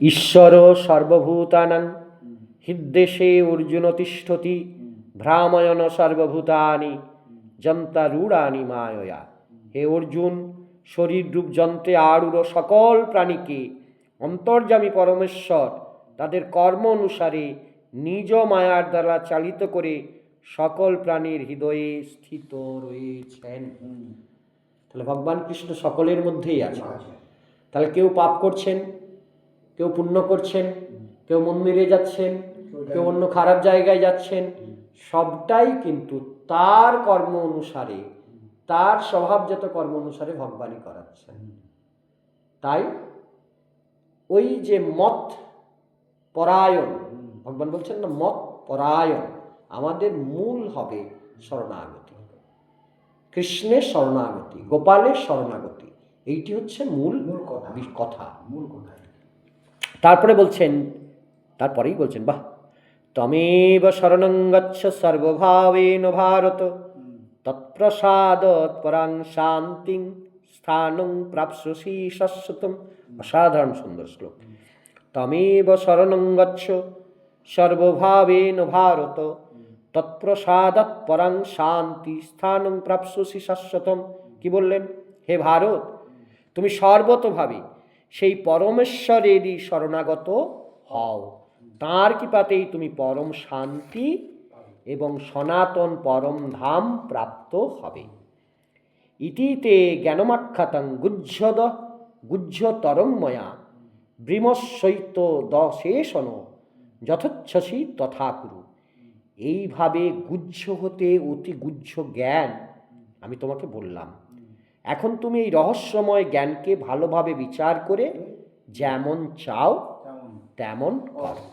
ঈশ্বর সর্বভূতানাং। হৃদ্দেশে অর্জুন তিষ্ঠতি। ভ্রাময়ন সর্বভূতানি। যন্তারূঢ়ানি মায়য়া। হে অর্জুন শরীর রূপ যন্ত্রে আরূঢ় সকল প্রাণীকে অন্তর্যামী পরমেশ্বর, তাদের কর্ম অনুসারে নিজ মায়ার দ্বারা চালিত করে সকল প্রাণীর হৃদয়ে স্থিত রয়েছেন। তাহলে ভগবান কৃষ্ণ সকলের মধ্যেই আছে তাহলে কেউ পাপ করছেন? কেউ পুণ্য করছেন কেউ মন্দিরে যাচ্ছেন কেউ অন্য খারাপ জায়গায় যাচ্ছেন সবটাই কিন্তু তার কর্ম অনুসারে তার স্বভাবজাত কর্ম অনুসারে ভগবানই করাচ্ছেন তাই ওই যে মত পরায়ণ ভগবান বলছেন না মত পরায়ণ আমাদের মূল হবে শরণাগতি। কৃষ্ণের শরণাগতি গোপালের শরণাগতি এইটি হচ্ছে মূল মূল কথা। কথা। মূল কোথায় তারপরে বলছেন, তারপরেই বলছেন, বাহ, তমেব শরণং গচ্ছ সর্বভাবেন ভারত, তৎপ্রসাদত পরাং শান্তিং স্থানং প্রাপ্সসি শাশ্বতম অসাধারণ সুন্দর শ্লোক। তমেব শরণং গচ্ছ সর্বভাবেন ভারত, তৎপ্রসাদত পরাং শান্তি স্থানং প্রাপ্সসি শাশ্বতম কি বললেন? হে ভারত, তুমি সর্বতভাবে সেই পরমেশ্বরেরই শরণাগত হও। তাঁর কৃপাতেই তুমি পরম শান্তি এবং সনাতন পরম ধাম প্রাপ্ত হবে। ইতিতে জ্ঞানমাখ্যাতং গুজ্জদ গুজ্জতরং ময়া ব্রিমশৈত দশেষণ যথচ্ছসি তথা কুরু এইভাবে গুজ্জ হতে অতি গুজ্জ জ্ঞান, আমি তোমাকে বললাম। এখন তুমি এই রহস্যময় জ্ঞানকে ভালোভাবে বিচার করে যেমন চাও তেমন করো।